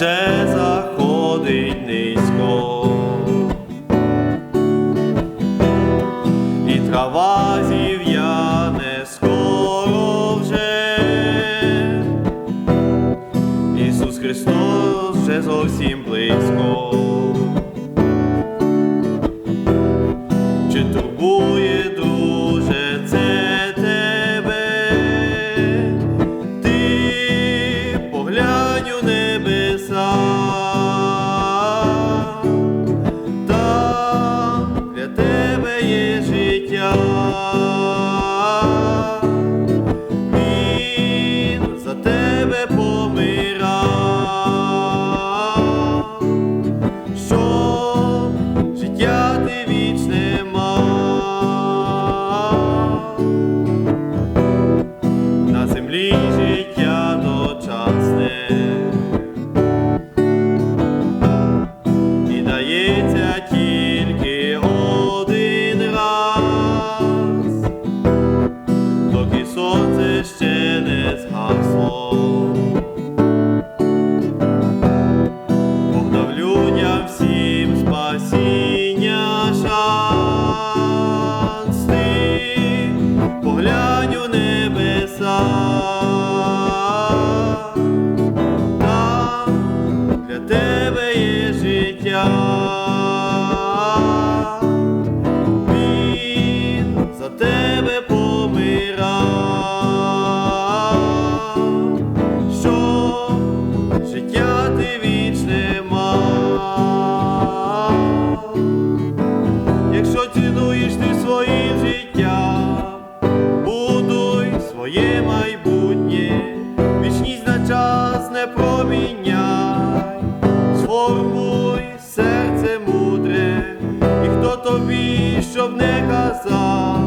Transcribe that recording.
вже заходить низько, і трава зі. Сформуй серце мудре, і хто тобі щоб не казав,